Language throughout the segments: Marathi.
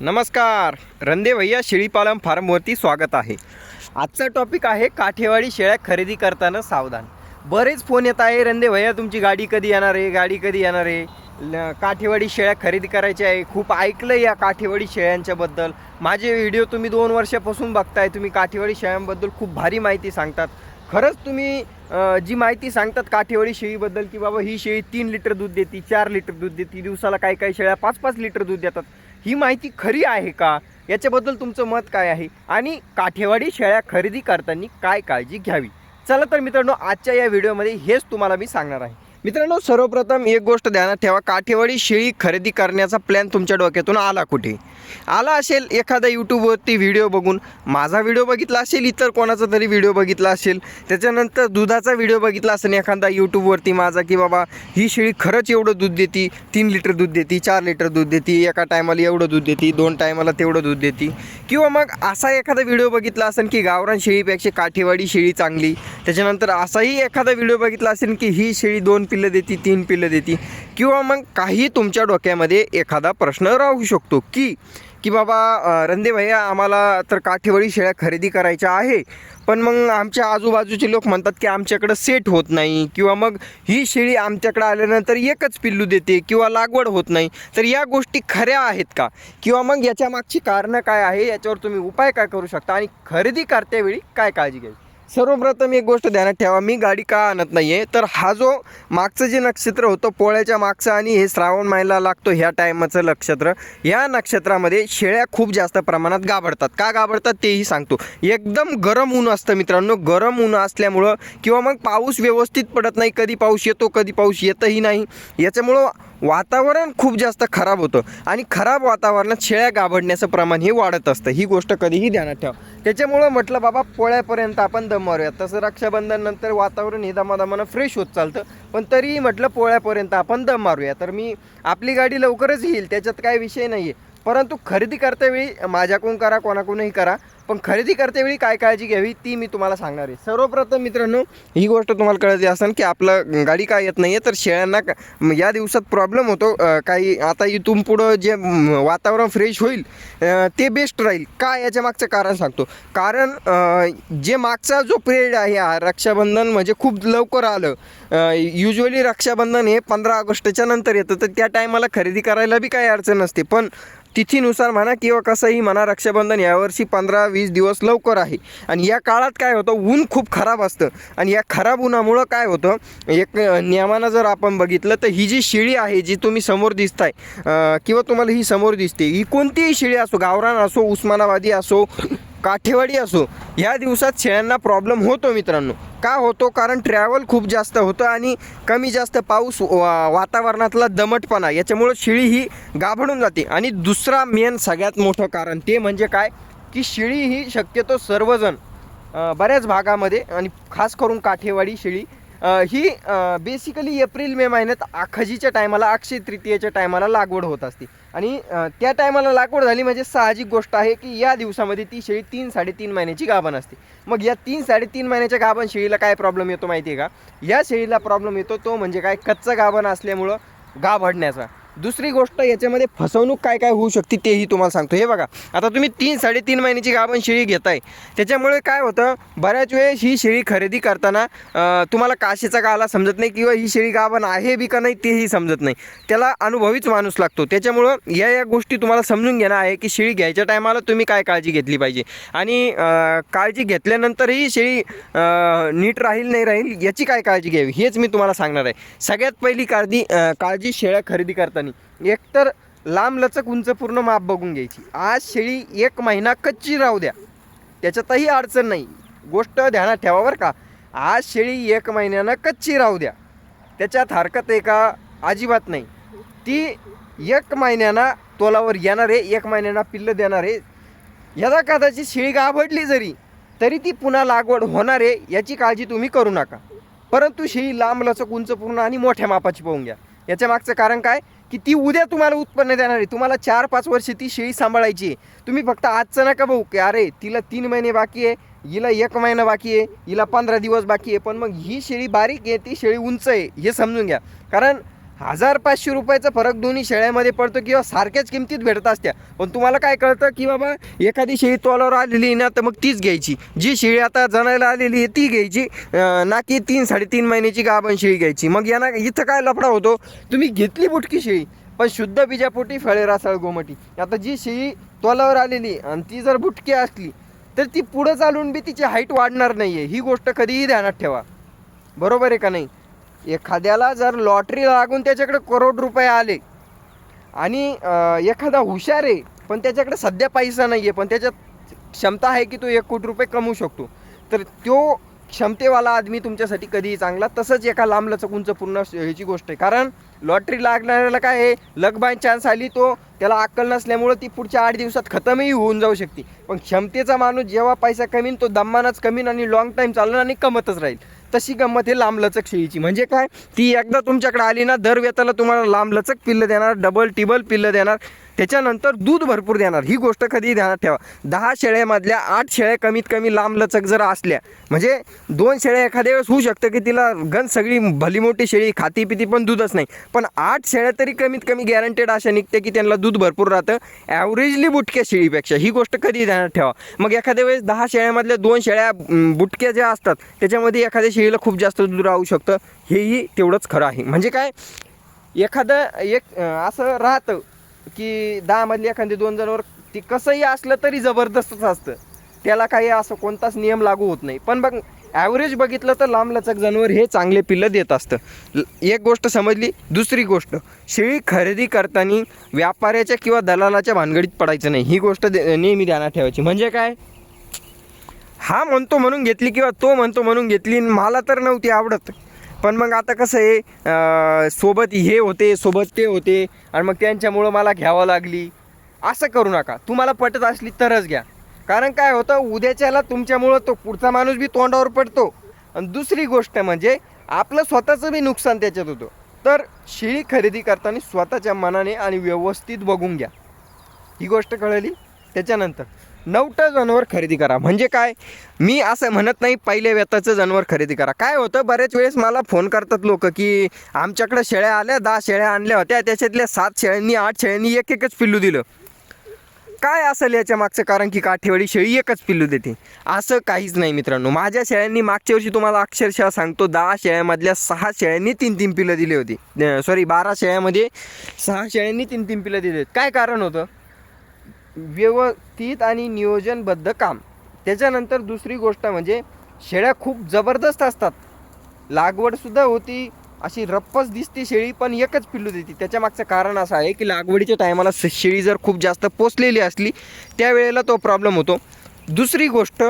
नमस्कार. रंदे भैया शेळीपालन फार्मवरती स्वागत आहे. आजचा टॉपिक आहे काठेवाडी शेळ्या खरेदी करताना सावधान. बरेच फोन येत आहे रंदे भैया तुमची गाडी कधी येणार आहे? गाडी कधी येणार आहे? ल- काठेवाडी शेळ्या खरेदी करायच्या आहे. खूप ऐकलं या काठेवाडी शेळ्यांच्याबद्दल माझे व्हिडिओ तुम्ही दोन वर्षापासून बघताय. तुम्ही काठेवाडी शेळ्यांबद्दल खूप भारी माहिती सांगतात. खरंच तुम्ही जी माहिती सांगतात काठेवाडी शेळीबद्दल की बाबा ही शेळी तीन लिटर दूध देते चार लिटर दूध देते दिवसाला काही काही शेळ्या पाच पाच लिटर दूध देतात. ही माहिती खरी आहे का? याच्याबद्दल तुमचं मत काय आहे? आणि काठेवाडी शेळ्या खरेदी करताना काय काळजी घ्यावी? चला तर मित्रांनो आजच्या या व्हिडिओमध्ये हेच तुम्हाला मी सांगणार आहे. मित्रांनो सर्वप्रथम एक गोष्ट ध्यानात ठेवा काठेवाडी शेळी खरेदी करण्याचा प्लॅन तुमच्या डोक्यातून आला कुठे? आला असेल एखादा यूट्यूबवरती व्हिडिओ बघून. माझा व्हिडिओ बघितला असेल इतर कोणाचा तरी व्हिडिओ बघितला असेल त्याच्यानंतर दुधाचा व्हिडिओ बघितला असेल एखादा यूट्यूबवरती माझा की बाबा ही शेळी खरंच एवढं दूध देते तीन लिटर दूध देते चार लिटर दूध देते एका टायमाला एवढं दूध देते दोन टायमाला तेवढं दूध देते. किंवा मग असा एखादा व्हिडिओ बघितला असेल की गावरान शेळीपेक्षा काठेवाडी शेळी चांगली त्याच्यानंतर असाही एखादा व्हिडिओ बघितला असेल की ही शेळी दोन पिल्लं देते तीन पिल्लं देते किंवा मग काही तुमच्या डोक्यामध्ये एखादा प्रश्न राहू शकतो की की बाबा रंदे भैया आम्हाला तर काठेवाडी शेळ्या खरेदी करायच्या आहे पण मग आमच्या आजूबाजूचे लोक म्हणतात की आमच्याकडं सेट होत नाही किंवा मग ही शेळी आमच्याकडे आल्यानंतर एकच पिल्लू देते किंवा लागवड होत नाही. तर या गोष्टी खऱ्या आहेत का? किंवा मग याच्या मागची कारणं काय आहे? याच्यावर तुम्ही उपाय काय करू शकता? आणि खरेदी करतेवेळी काय काळजी घ्यायची? सर्वप्रथम एक गोष्ट ध्यानात ठेवा मी गाडी का आणत नाही आहे तर हा जो मागचं जे नक्षत्र होतं पोळ्याच्या मागचं आणि हे श्रावण महिला लागतो ह्या टायमाचं नक्षत्र या नक्षत्रामध्ये शेळ्या खूप जास्त प्रमाणात गाभडतात का गाभडतात तेही सांगतो. एकदम गरम ऊन असतं मित्रांनो. गरम ऊन असल्यामुळं किंवा मग पाऊस व्यवस्थित पडत नाही कधी पाऊस येतो कधी पाऊस येतही नाही याच्यामुळं वातावरण खूप जास्त खराब होतं. आणि खराब वातावरणात शेळ्या गाभडण्याचं प्रमाण हे वाढत असतं. ही गोष्ट कधीही ध्यानात ठेवा. त्याच्यामुळं म्हटलं बाबा पोळ्यापर्यंत आपण दम मारूया. तसं रक्षाबंधन नंतर वातावरण हे दमादमानं फ्रेश होत चालतं. पण तरीही म्हटलं पोळ्यापर्यंत आपण दम मारूया. तर मी आपली गाडी लवकरच येईल त्याच्यात काय विषय नाही आहे परंतु खरेदी करतेवेळी माझ्याकडून करा कोणाकडूनही करा. पण खरेदी करतेवेळी काय काळजी घ्यावी ती मी तुम्हाला सांगणार आहे. सर्वप्रथम मित्रांनो ही गोष्ट तुम्हाला कळते असेल की आपलं गाडी काय येत नाही आहे तर शेळ्यांना का- या दिवसात प्रॉब्लेम होतो. काही आता इथून पुढं जे वातावरण फ्रेश होईल ते बेस्ट राहील. का याच्या मागचं कारण सांगतो. कारण जे मागचा जो पिरियड आहे हा रक्षाबंधन म्हणजे खूप लवकर आलं. युजली रक्षाबंधन हे पंधरा ऑगस्टच्या नंतर येतं तर त्या टायमाला खरेदी करायला बी काही अडचण नसते. पण तिथीनुसार म्हणा किंवा कसंही म्हणा रक्षाबंधन यावर्षी पंधरा वीस दिवस लवकर आहे. आणि या काळात काय होतं? ऊन खूप खराब असतं. आणि या खराब उन्हामुळं काय होतं? एक नियमानं जर आपण बघितलं तर ही जी शेळी आहे जी तुम्ही समोर दिसताय किंवा तुम्हाला ही समोर दिसते ही कोणतीही शेळी असो गावरान असो उस्मानाबादी असो काठेवाडी असो ह्या दिवसात शेळ्यांना प्रॉब्लेम होतो मित्रांनो. का होतो? कारण ट्रॅव्हल खूप जास्त होतं आणि कमी जास्त पाऊस वा वातावरणातला दमटपणा याच्यामुळं शेळी ही गाभडून जाते. आणि दुसरा मेन सगळ्यात मोठं कारण ते म्हणजे काय? की शेळी ही शक्यतो सर्वजण बऱ्याच भागामध्ये आणि खास करून काठेवाडी शेळी ही बेसिकली एप्रिल मे महिन्यात आखजीच्या टायमाला अक्षय तृतीयेच्या टायमाला लागवड होत असते. आणि त्या टायमाला लागवड झाली म्हणजे साहजिक गोष्ट आहे की या दिवसामध्ये ती शेळी तीन साडेतीन महिन्याची गाभण असते. मग या तीन साडेतीन महिन्याच्या गाभण शेळीला काय प्रॉब्लेम येतो माहिती आहे का? या शेळीला प्रॉब्लेम येतो तो म्हणजे काय? कच्चं गाभण असल्यामुळं गाभडण्याचा दुसरी गोष्ट याच्यामध्ये फसवणूक काय काय होऊ शकते तेही तुम्हाला सांगतो. हे बघा आता तुम्ही तीन साडेतीन महिन्याची गाभण शेळी घेताय. त्याच्यामुळे काय होतं बऱ्याच वेळेस ही शेळी खरेदी करताना तुम्हाला काशीचा गाला समजत नाही किंवा ही शेळी गाभण आहे बी का नाही तेही समजत नाही. त्याला अनुभवीच माणूस लागतो. त्याच्यामुळं या या गोष्टी तुम्हाला समजून घेणं आहे की शेळी घ्यायच्या टायमाला तुम्ही काय काळजी घेतली पाहिजे. आणि काळजी घेतल्यानंतरही शेळी नीट राहील नाही राहील याची काय काळजी घ्यावी हेच मी तुम्हाला सांगणार आहे. सगळ्यात पहिली काळजी काळजी शेळ्या खरेदी करताना. एकतर लांब लचक उंच पूर्ण माप बघून घ्यायची. आज शेळी एक महिना कच्ची राहू द्या. त्याच्यातही अडचण नाही. गोष्ट ध्यानात ठेवा बरं का. आज शेळी एक महिन्यानं कच्ची राहू द्या. त्याच्यात हरकत आहे का? अजिबात नाही. ती एक महिन्यानं तोलावर येणार आहे एक महिन्यानं पिल्लं देणार आहे. यदा कदाचित शेळी गाभडली जरी तरी ती पुन्हा लागवड होणार आहे याची काळजी तुम्ही करू नका. परंतु शेळी लांब लचक उंच पूर्ण आणि मोठ्या मापाची पाहून घ्या. याच्या मागचं कारण काय? की ती उद्या तुम्हाला उत्पन्न देणार आहे. तुम्हाला चार पाच वर्ष ती शेळी सांभाळायची आहे. तुम्ही फक्त आजचं नका भाऊ की अरे तिला तीन महिने बाकी आहे हिला एक महिना बाकी आहे हिला पंधरा दिवस बाकी आहे पण मग ही शेळी बारीक आहे ती शेळी उंच आहे हे समजून घ्या. कारण हजार पाचशे रुपयाचा फरक दोन्ही शेळ्यामध्ये पडतो किंवा सारख्याच किमतीत भेटत असत्या. पण तुम्हाला काय कळतं की बाबा एखादी शेळी तोलावर आलेली आहे ना तर मग तीच घ्यायची. जी शेळी आता जणायला आलेली आहे ती घ्यायची. ना की तीन साडेतीन महिन्याची गाभण शेळी घ्यायची. मग यांना इथं काय लफडा होतो? तुम्ही घेतली बुटकी शेळी पण शुद्ध बीजापोटी फळे रासाळ गोमटी. आता जी शेळी तोलावर आलेली आणि ती जर बुटकी असली तर ती पुढं चालून बी तिची हाईट वाढणार नाही आहे ही गोष्ट कधीही ध्यानात ठेवा. बरोबर आहे का नाही? एखाद्याला जर लॉटरी लागून त्याच्याकडे करोड रुपये आले आणि एखादा हुशार आहे पण त्याच्याकडे सध्या पैसा नाही आहे पण त्याच्यात क्षमता आहे की तो एक कोटी रुपये कमवू शकतो तर तो क्षमतेवाला आदमी तुमच्यासाठी कधीही चांगला तसंच एका लांब लचक उंच पूर्ण ह्याची गोष्ट आहे. कारण लॉटरी लागणाऱ्याला काय आहे लक बाय चान्स आली तो त्याला अक्कल नसल्यामुळं ती पुढच्या आठ दिवसात खतमही होऊन जाऊ शकते. पण क्षमतेचा माणूस जेव्हा पैसा कमीन तो दम्मानच कमीन आणि लॉंग टाईम चालणार आणि कमतच राहील. तशी गंमत हे लांबलचक शेळीची. म्हणजे काय? ती एकदा तुमच्याकडे आली ना दर वेताला तुम्हाला लांबलचक पिल्लं देणार डबल टिबल पिल्लं देणार. त्याच्यानंतर दूध भरपूर देणार. ही गोष्ट कधी ध्यानात ठेवा. दहा शेळ्यामधल्या आठ शेळ्या कमीत कमी लांबलचक जर असल्या म्हणजे दोन शेळ्या एखाद्या वेळेस होऊ शकतं की तिला गण सगळी भली मोठी शेळी खाती पिती पण दूधच नाही. पण आठ शेळ्या तरी कमीत कमी गॅरंटेड अशा निघते की त्यांना दूध भरपूर राहतं. ॲव्हरेजली बुटक्या शेळीपेक्षा. ही गोष्ट कधी ध्यानात ठेवा. मग एखाद्या वेळेस दहा शेळ्यामधल्या दोन शेळ्या बुटक्या ज्या असतात त्याच्यामध्ये एखाद्या शेळीला खूप जास्त दूध राहू शकतं. हेही तेवढंच खरं आहे. म्हणजे काय? एखादं एक असं राहतं. की दहामधली एखादी दोन जणांवर ती कसंही असलं तरी जबरदस्तच असतं. त्याला काही असं कोणताच नियम लागू होत नाही. पण बघ ॲव्हरेज बघितलं तर लांबलचक जनावर हे चांगले पिल्लं देत असतं. एक गोष्ट समजली दुसरी गोष्ट शेळी खरेदी करताना व्यापाऱ्याच्या किंवा दलालाच्या भानगडीत पडायचं नाही. ही गोष्ट दे- नेहमी ध्यानात ठेवायची. म्हणजे काय? हा म्हणतो म्हणून घेतली किंवा तो म्हणतो म्हणून घेतली आणि मला तर नव्हती आवडत. पण मग आता कसं आहे सोबत हे होते सोबत ते होते आणि मग त्यांच्यामुळं मला घ्यावं लागली. असं करू नका. तुम्हाला पटत असली तरच घ्या. कारण काय होतं उद्याच्याला तुमच्यामुळं तो पुढचा माणूस बी तोंडावर पडतो. आणि दुसरी गोष्ट म्हणजे आपलं स्वतःचं बी नुकसान त्याच्यात होतं. तर शेळी खरेदी करताना स्वतःच्या मनाने आणि व्यवस्थित बघून घ्या. ही गोष्ट कळली? त्याच्यानंतर नवटं जनावर खरेदी करा. म्हणजे काय? मी असं म्हणत नाही पहिले व्यताचं जनावर खरेदी करा. काय होतं? बरेच वेळेस मला फोन करतात लोक की आमच्याकडे शेळ्या आल्या दहा शेळ्या आणल्या होत्या त्याच्यातल्या सात शेळ्यांनी आठ शेळ्यांनी एक एकच पिल्लू दिलं. काय असेल याच्या मागचं कारण की काठेवाडी शेळी एकच पिल्लू देते? असं काहीच नाही मित्रांनो. माझ्या शेळ्यांनी मागच्या वर्षी तुम्हाला अक्षरशः सांगतो दहा शेळ्यामधल्या सहा शेळ्यांनी तीन तीन पिलं दिली होती. सॉरी बारा शेळ्यामध्ये सहा शेळ्यांनी तीन तीन पिलं दिली काय कारण होतं? व्यवस्थित आणि नियोजनबद्ध काम. त्याच्यानंतर दुसरी गोष्ट म्हणजे शेळ्या खूप जबरदस्त असतात. लागवडसुद्धा होती अशी रप्पच दिसते शेळी पण एकच पिल्लू देते. त्याच्या मागचं कारण असं आहे की लागवडीच्या टायमाला शेळी जर खूप जास्त पोचलेली असली त्यावेळेला तो प्रॉब्लेम होतो. दुसरी गोष्ट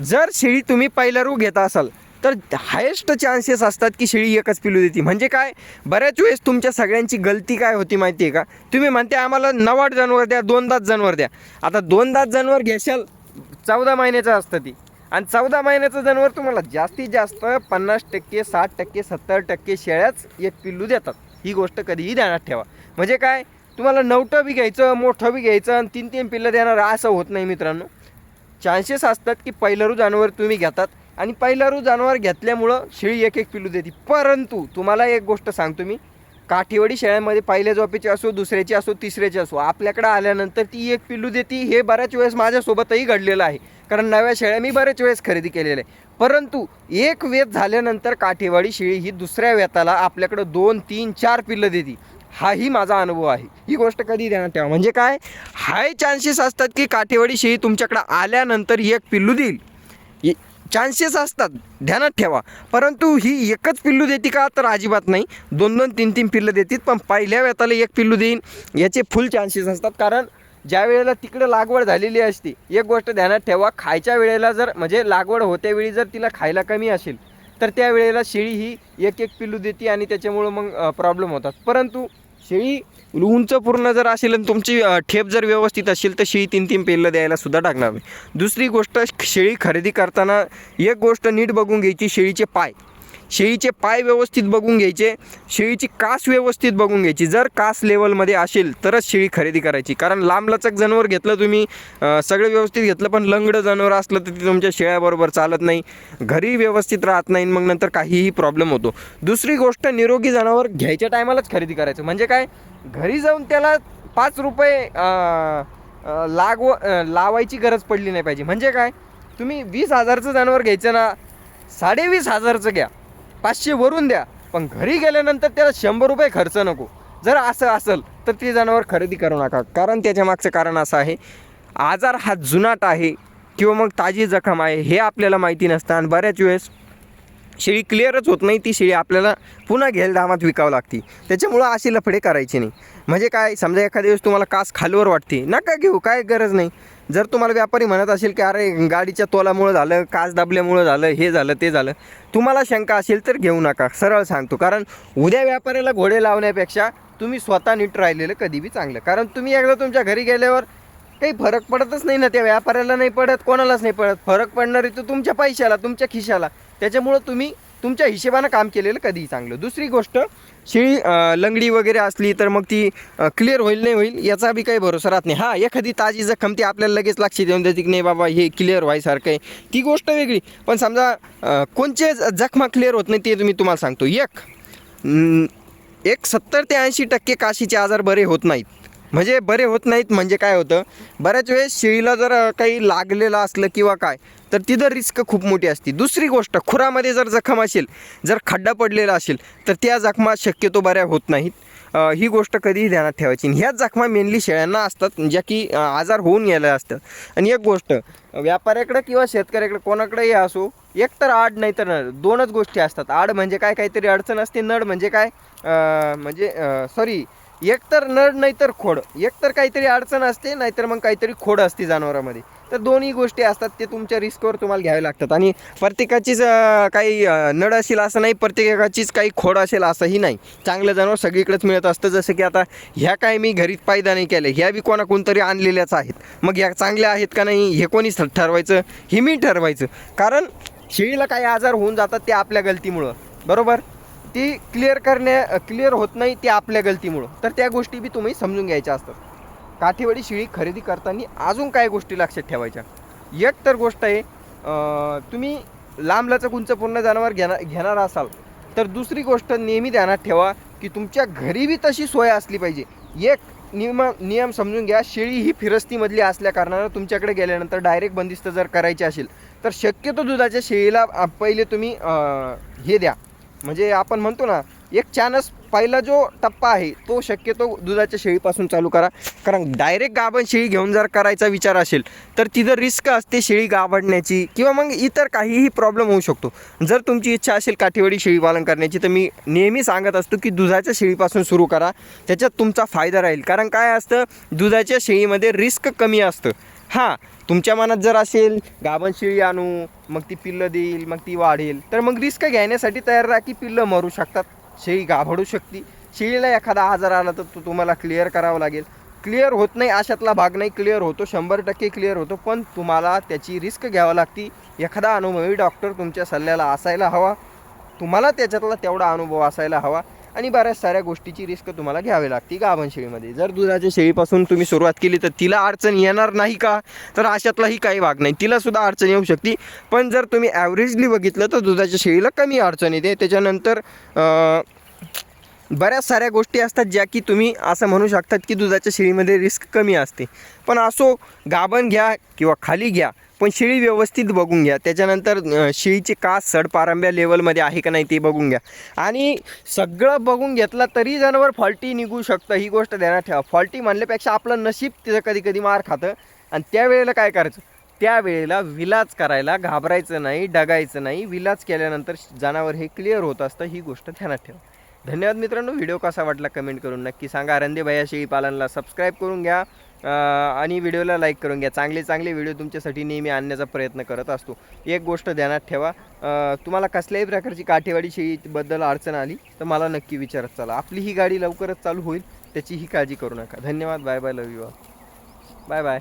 जर शेळी तुम्ही पहिला रू घेता असाल तर हायेस्ट चान्सेस असतात की शेळी एकच पिलू देते. म्हणजे काय? बऱ्याच वेळेस तुमच्या सगळ्यांची गलती काय होती माहिती आहे का? तुम्ही म्हणते आम्हाला नवाड जनावर द्या दोन दात जनावर द्या. आता दोन दात जनावर घेशाल चौदा महिन्याचं असतं ती. आणि चौदा महिन्याचं जनावर तुम्हाला जास्तीत जास्त पन्नास टक्के साठ टक्के सत्तर टक्के शेळ्याच एक पिल्लू देतात. ही गोष्ट कधीही ध्यानात ठेवा. म्हणजे काय? तुम्हाला नवटं बी घ्यायचं मोठं बी घ्यायचं आणि तीन तीन पिल्लं देणार असं होत नाही मित्रांनो. चान्सेस असतात की पहिलरू जनावर तुम्ही घेतात. आणि पहिलरू जनावर घेतल्यामुळं शेळी एक एक पिल्लू देते. परंतु तुम्हाला एक गोष्ट सांगतो मी. काठीवाडी शेळ्यांमध्ये पहिल्या झोपेची असो दुसऱ्याची असो तिसऱ्याची असो आपल्याकडे आल्यानंतर ती एक पिल्लू देते. हे बऱ्याच वेळेस माझ्यासोबतही घडलेलं आहे. कारण नव्या शेळ्या मी बऱ्याच वेळेस खरेदी केलेल्या आहे परंतु एक वेत झाल्यानंतर काठीवाडी शेळी ही दुसऱ्या वेताला आपल्याकडं दोन तीन चार पिल्लं देते. हाही माझा अनुभव आहे. ही गोष्ट कधी देणार ठेवा म्हणजे काय? हाय चान्सेस असतात की काठेवाडी शेळी तुमच्याकडं आल्यानंतर एक पिल्लू देईल. चान्सेस असतात. ध्यानात ठेवा. परंतु ही एकच पिल्लू देते का तर अजिबात नाही. दोन दोन तीन तीन पिल्लं देतील पण पहिल्या वेताला एक पिल्लू देईन याचे फुल चान्सेस असतात. कारण ज्या वेळेला तिकडे लागवड झालेली असते एक गोष्ट ध्यानात ठेवा खायच्या वेळेला जर म्हणजे लागवड होत्या वेळी जर तिला खायला कमी असेल तर त्यावेळेला शेळी ही एक एक पिल्लू देते आणि त्याच्यामुळं मग प्रॉब्लेम होतात. परंतु शेळी उंच पूर्ण जर असेल आणि तुमची ठेप जर व्यवस्थित असेल तर शेळी तीन तीन पेरलं द्यायला सुद्धा टाकणार नाही दुसरी गोष्ट शेळी खरेदी करताना एक गोष्ट नीट बघून घ्यायची शेळीचे पाय. शेळीचे पाय व्यवस्थित बघून घ्यायचे शेळीची कास व्यवस्थित बघून घ्यायची. जर कास लेवलमध्ये असेल तरच शेळी खरेदी करायची. कारण लांबलचक जनावर घेतलं तुम्ही सगळं व्यवस्थित घेतलं पण लंगडं जनावर असलं तर ते तुमच्या शेळ्याबरोबर चालत नाही. घरी व्यवस्थित राहत नाही मग नंतर काहीही प्रॉब्लेम होतो. दुसरी गोष्ट निरोगी जनावर घ्यायच्या टायमालाच खरेदी करायचं. म्हणजे काय? घरी जाऊन त्याला पाच रुपये लागव लावायची गरज पडली नाही पाहिजे. म्हणजे काय? तुम्ही वीस हजारचं जनावर घ्यायचं ना साडेवीस हजारचं घ्या. पाचशे वरून द्या. पण घरी गेल्यानंतर त्याला शंभर रुपये खर्च नको. जर असं असेल तर ते जनावर खरेदी करू नका. कारण त्याच्या मागचं कारण असं आहे आजार हा जुनाट आहे किंवा मग ताजी जखम आहे हे आपल्याला माहिती नसतं. आणि बऱ्याच वेळेस शेळी क्लिअरच होत नाही ती शेळी आपल्याला पुन्हा घेल दामात विकावं लागते. त्याच्यामुळं अशी लफडे करायची नाही. म्हणजे काय समजा एखाद्या वेळेस तुम्हाला कास खालवर वाटते नका घेऊ काय गरज नाही. जर तुम्हाला व्यापारी म्हणत असेल की अरे गाडीच्या तोलामुळं झालं काच दाबल्यामुळं झालं हे झालं ते झालं तुम्हाला शंका असेल तर घेऊ नका. सरळ सांगतो. कारण उद्या व्यापाऱ्याला घोडे लावण्यापेक्षा तुम्ही स्वतः नीट राहिलेलं कधी बी चांगलं. कारण तुम्ही एकदा तुमच्या घरी गेल्यावर काही फरक पडतच नाही ना. त्या व्यापाऱ्याला नाही पडत कोणालाच नाही पडत. फरक पडणार आहे तो तुमच्या पैशाला तुमच्या खिशाला. त्याच्यामुळं तुम्ही तुमच्या हिशेबानं काम केलेलं कधीही चांगलं. दुसरी गोष्ट शेळी लंगडी वगैरे असली तर मग ती क्लिअर होईल नाही होईल याचा बी काही भरोसा राहत नाही. हा एखादी ताजी जखम ती आपल्याला लगेच लक्षात येऊन देते की नाही बाबा हे क्लिअर व्हायसारखं आहे. ती गोष्ट वेगळी. पण समजा कोणचे जखमा क्लिअर होत नाही ते तुम्ही तुम्हाला सांगतो. एक एक सत्तर ते ऐंशी टक्के काशीचे आजार बरे होत नाहीत. म्हणजे बरे होत नाहीत म्हणजे काय होतं? बऱ्याच वेळेस शेळीला जर काही लागलेलं असलं किंवा काय तर तिथं रिस्क खूप मोठी असते. दुसरी गोष्ट खुरामध्ये जर जखम असेल जर खड्डा पडलेला असेल तर त्या जखमा शक्यतो बऱ्या होत नाहीत. ही गोष्ट कधीही ध्यानात ठेवायची आणि ह्याच जखमा मेनली शेळ्यांना असतात ज्या की आजार होऊन गेल्या असतात. आणि एक गोष्ट व्यापाऱ्याकडे किंवा शेतकऱ्याकडे कोणाकडेही असो एक तर आड नाही तर नड दोनच गोष्टी असतात. आड म्हणजे काय काहीतरी अडचण असते नड म्हणजे काय म्हणजे सॉरी एकतर नड नाही तर खोड. एक तर काहीतरी अडचण असते नाहीतर मग काहीतरी खोड असते जनावरामध्ये. तर दोन्ही गोष्टी असतात ते तुमच्या रिस्कवर तुम्हाला घ्यावे लागतात. आणि प्रत्येकाचीच काही नड असेल असं नाही प्रत्येकाचीच काही खोड असेल असंही नाही. चांगलं जनावर सगळीकडेच मिळत असतं. जसं की आता ह्या काय मी घरीत पायदा नाही केल्या ह्या बी कोणा कोणतरी आणलेल्याच आहेत. मग ह्या चांगल्या आहेत का नाही हे कोणीच ठरवायचं हे मी ठरवायचं. कारण शेळीला काही आजार होऊन जातात ते आपल्या गलतीमुळं. बरोबर? ती क्लिअर करण्या क्लिअर होत नाही ती आपल्या गलतीमुळं. तर त्या गोष्टी बी तुम्ही समजून घ्यायच्या असतात. काठीवाडी शेळी खरेदी करताना अजून काय गोष्टी लक्षात ठेवायच्या. एक तर गोष्ट आहे तुम्ही लांबलाचं उंच पूर्ण जनावर घेणार घेणार असाल तर दुसरी गोष्ट नेहमी ध्यानात ठेवा की तुमच्या घरी बी तशी सोय असली पाहिजे. एक नियम नियम समजून घ्या शेळी ही फिरस्तीमधली असल्या कारणानं तुमच्याकडे गेल्यानंतर डायरेक्ट बंदिस्त जर करायची असेल तर शक्यतो दुधाच्या शेळीला पहिले तुम्ही हे द्या. म्हणजे आपण म्हणतो ना एक चानस पहिला जो टप्पा आहे तो शक्यतो दुधाच्या शेळीपासून चालू करा. कारण डायरेक्ट गाभण शेळी घेऊन जर करायचा विचार असेल तर तिथं रिस्क असते शेळी गाभडण्याची किंवा मग इतर काहीही प्रॉब्लेम होऊ शकतो. जर तुमची इच्छा असेल काठीवाडी शेळीपालन करण्याची तर मी नेहमी सांगत असतो की दुधाच्या शेळीपासून सुरू करा. त्याच्यात तुमचा फायदा राहील. कारण काय असतं? दुधाच्या शेळीमध्ये रिस्क कमी असतं. हां तुमच्या मनात जर असेल गाभण शेळी आणू मग ती पिल्लं देईल मग ती वाढेल तर मग रिस्क घेण्यासाठी तयार राहा की पिल्लं मरू शकतात. शेळी गाभडू शकते. शेळीला एखादा आजार आला तर तो तुम्हाला क्लिअर करावा लागेल. क्लिअर होत नाही अशातला भाग नाही. क्लिअर होतो शंभर टक्के क्लिअर होतो पण तुम्हाला त्याची रिस्क घ्यावी लागती. एखादा अनुभवी डॉक्टर तुमच्या सल्ल्याला असायला हवा. तुम्हाला त्याच्यातला तेवढा अनुभव असायला हवा. आणि बऱ्याच साऱ्या गोष्टीची रिस्क तुम्हाला घ्यावी लागते गाभण शेळीमध्ये जर दुधाच्या शेळीपासून तुम्ही सुरुवात केली तर तिला अडचण येणार नाही का? तर अशातलाही काही भाग नाही. तिलासुद्धा अडचण येऊ शकते. पण जर तुम्ही ॲव्हरेजली बघितलं तर दुधाच्या शेळीला कमी अडचण येते. त्याच्यानंतर बऱ्याच साऱ्या गोष्टी असतात ज्या की तुम्ही असं म्हणू शकतात की दुधाच्या शेळीमध्ये रिस्क कमी असते. पण असो गाभण घ्या किंवा खाली घ्या पण शेळी व्यवस्थित बघून घ्या. त्याच्यानंतर अं, शेळीचे कास सडपारंब्या लेवलमध्ये आहे का नाही ते बघून घ्या. आणि सगळं बघून घेतलं तरी जनावर फॉल्टी निघू शकतं. ही गोष्ट ध्यानात ठेवा. फॉल्टी म्हणल्यापेक्षा आपलं नशीब तिथं कधी कधी मार खातं. आणि त्यावेळेला काय करायचं? त्यावेळेला विलाज करायला घाबरायचं नाही डगायचं नाही. विलाज केल्यानंतर जनावर हे क्लिअर होत असतं. ही गोष्ट ध्यानात ठेवा. धन्यवाद मित्रांनो. व्हिडिओ कसा वाटला कमेंट करून नक्की सांगा. रंदे भैया शेळी पालनला सबस्क्राईब करून घ्या. आणि व्हिडिओला लाईक करून घ्या. चांगले चांगले व्हिडिओ तुमच्यासाठी नेहमी आणण्याचा प्रयत्न करत असतो. एक गोष्ट ध्यानात ठेवा. तुम्हाला कसल्याही प्रकारची काठेवाडी शेळीबद्दल अडचण आली तर मला नक्की विचारत चला. आपली ही गाडी लवकरच चालू होईल त्याचीही काळजी करू नका. धन्यवाद. Bye bye. Love you bye bye